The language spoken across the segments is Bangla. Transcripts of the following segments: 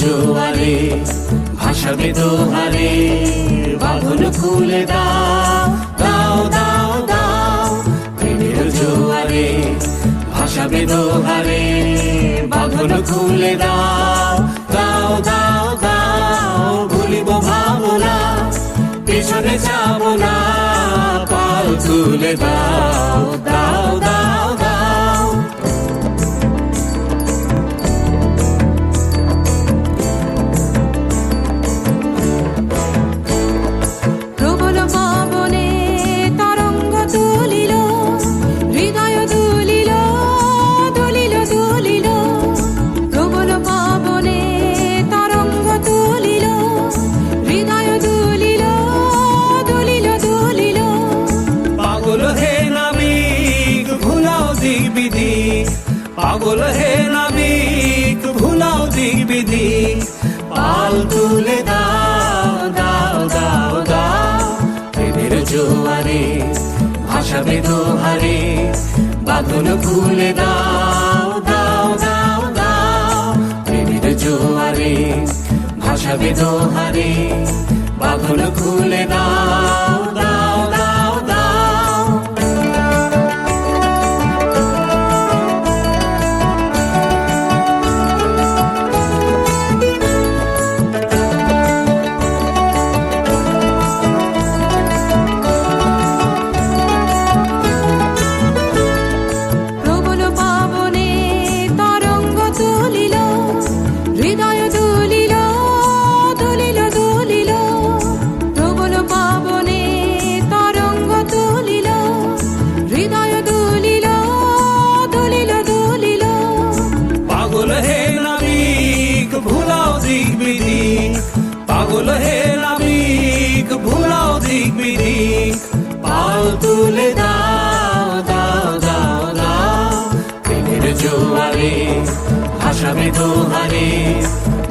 জোয়ারে ভাসাবে দোহারে বাঁধন খুলে দাও। ভাসাবে দোহারে, বাঁধন খুলে দাও দাও দাও গাও, ভুলিব ভাবনা, পেছনে যাব না, পাল তুলে দাও দাও পাগল হে নাবিক, ভুলাও দিক বিধি পাল তুলে দাও দাও দাও দাও। প্রেমের জোয়ারে ভাসাবে দোহারে বাঁধন খুলে দাও দাও দাও দাও। প্রেমের জোয়ারে ভাসাবে দোহারে বাঁধন খুলে দাও দিক বিদিক পাগল হে নাবিক, ভুলাও দিক বিদিক পাল তুলে দাও দাও দাও দাও। প্রেমের জোয়ারে হাসাবে দোহারে।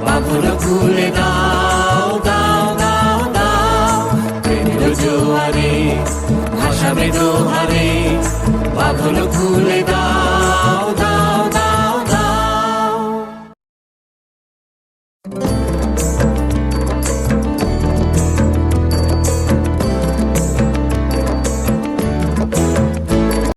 পাগল খুলে দাও দাও দাও দাও। প্রেমের জোয়ারে হাসাবে দোহারে। পাগল খুলে দাও।